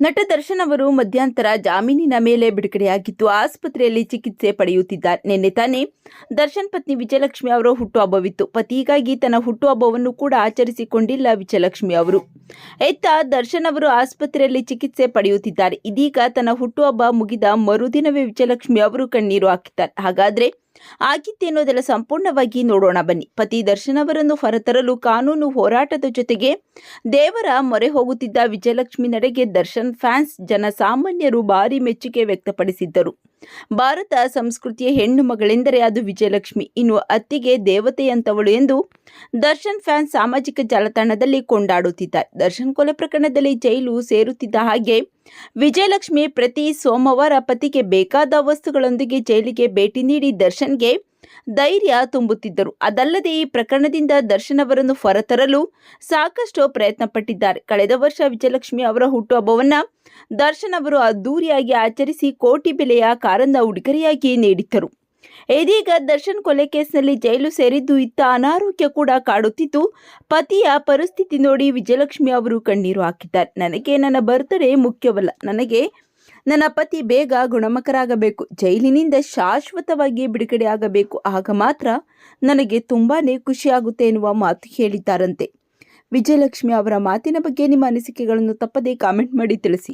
ನಟ ದರ್ಶನ್ ಅವರು ಮಧ್ಯಂತರ ಜಾಮೀನಿನ ಮೇಲೆ ಬಿಡುಗಡೆಯಾಗಿದ್ದು, ಆಸ್ಪತ್ರೆಯಲ್ಲಿ ಚಿಕಿತ್ಸೆ ಪಡೆಯುತ್ತಿದ್ದಾರೆ. ನಿನ್ನೆ ತಾನೇ ದರ್ಶನ್ ಪತ್ನಿ ವಿಜಯಲಕ್ಷ್ಮಿ ಅವರ ಹುಟ್ಟುಹಬ್ಬವಿತ್ತು ಪತಿಗಾಗಿ ತನ್ನ ಹುಟ್ಟುಹಬ್ಬವನ್ನು ಕೂಡ ಆಚರಿಸಿಕೊಂಡಿಲ್ಲ ವಿಜಯಲಕ್ಷ್ಮಿ ಅವರು. ಎತ್ತ ದರ್ಶನ್ ಅವರು ಆಸ್ಪತ್ರೆಯಲ್ಲಿ ಚಿಕಿತ್ಸೆ ಪಡೆಯುತ್ತಿದ್ದಾರೆ. ಇದೀಗ ತನ್ನ ಹುಟ್ಟುಹಬ್ಬ ಮುಗಿದ ಮರುದಿನವೇ ವಿಜಯಲಕ್ಷ್ಮಿ ಅವರು ಕಣ್ಣೀರು ಹಾಕಿದ್ದಾರೆ. ಹಾಗಾದ್ರೆ ಆಗಿತ್ತೇನೋದೆಲ್ಲ ಸಂಪೂರ್ಣವಾಗಿ ನೋಡೋಣ ಬನ್ನಿ. ಪತಿ ದರ್ಶನ್ ಅವರನ್ನು ಹೊರತರಲು ಕಾನೂನು ಹೋರಾಟದ ಜೊತೆಗೆ ದೇವರ ಮೊರೆ ಹೋಗುತ್ತಿದ್ದ ವಿಜಯಲಕ್ಷ್ಮಿ ನಡೆಗೆ ದರ್ಶನ್ ಫ್ಯಾನ್ಸ್ ಜನಸಾಮಾನ್ಯರು ಭಾರಿ ಮೆಚ್ಚುಗೆ ವ್ಯಕ್ತಪಡಿಸಿದ್ದರು. ಭಾರತ ಸಂಸ್ಕೃತಿಯ ಹೆಣ್ಣು ಮಗಳೆಂದರೆ ಅದು ವಿಜಯಲಕ್ಷ್ಮಿ. ಇನ್ನು ಅತ್ತಿಗೆ ದೇವತೆಯಂತವಳು ಎಂದು ದರ್ಶನ್ ಫ್ಯಾನ್ಸ್ ಸಾಮಾಜಿಕ ಜಾಲತಾಣದಲ್ಲಿ ಕೊಂಡಾಡುತ್ತಿದ್ದಾರೆ ದರ್ಶನ್ ಕೊಲೆ ಪ್ರಕರಣದಲ್ಲಿ ಜೈಲು ಸೇರುತ್ತಿದ್ದ ಹಾಗೆ ವಿಜಯಲಕ್ಷ್ಮಿ ಪ್ರತಿ ಸೋಮವಾರ ಪತಿಗೆ ಬೇಕಾದ ವಸ್ತುಗಳೊಂದಿಗೆ ಜೈಲಿಗೆ ಭೇಟಿ ನೀಡಿ ದರ್ಶನ್ಗೆ ಧೈರ್ಯ ತುಂಬುತ್ತಿದ್ದರು. ಅದಲ್ಲದೆ ಈ ಪ್ರಕರಣದಿಂದ ದರ್ಶನ್ ಅವರನ್ನು ಹೊರತರಲು ಸಾಕಷ್ಟು ಪ್ರಯತ್ನ ಪಟ್ಟಿದ್ದಾರೆ ಕಳೆದ ವರ್ಷ ವಿಜಯಲಕ್ಷ್ಮಿ ಅವರ ಹುಟ್ಟುಹಬ್ಬವನ್ನ ದರ್ಶನ್ ಅವರು ಅದ್ದೂರಿಯಾಗಿ ಆಚರಿಸಿ ಕೋಟಿ ಬೆಲೆಯ ಕಾರನ್ನ ಉಡುಗೊರೆಯಾಗಿ ನೀಡಿದ್ದರು. ಇದೀಗ ದರ್ಶನ್ ಕೊಲೆ ಕೇಸ್ನಲ್ಲಿ ಜೈಲು ಸೇರಿದ್ದು ಇತ್ತ ಅನಾರೋಗ್ಯ ಕೂಡ ಕಾಡುತ್ತಿತ್ತು. ಪತಿಯ ಪರಿಸ್ಥಿತಿ ನೋಡಿ ವಿಜಯಲಕ್ಷ್ಮಿ ಅವರು ಕಣ್ಣೀರು ಹಾಕಿದ್ದಾರೆ. ನನಗೆ ನನ್ನ ಬರ್ತಡೇ ಮುಖ್ಯವಲ್ಲ. ನನಗೆ ನನ್ನ ಪತಿ ಬೇಗ ಗುಣಮುಖರಾಗಬೇಕು. ಜೈಲಿನಿಂದ ಶಾಶ್ವತವಾಗಿ ಬಿಡುಗಡೆಯಾಗಬೇಕು ಆಗ ಮಾತ್ರ ನನಗೆ ತುಂಬಾ ಖುಷಿಯಾಗುತ್ತೆ ಎನ್ನುವ ಮಾತು ಹೇಳಿದ್ದಾರಂತೆ. ವಿಜಯಲಕ್ಷ್ಮಿ ಅವರ ಮಾತಿನ ಬಗ್ಗೆ ನಿಮ್ಮ ಅನಿಸಿಕೆಗಳನ್ನು ತಪ್ಪದೇ ಕಾಮೆಂಟ್ ಮಾಡಿ ತಿಳಿಸಿ.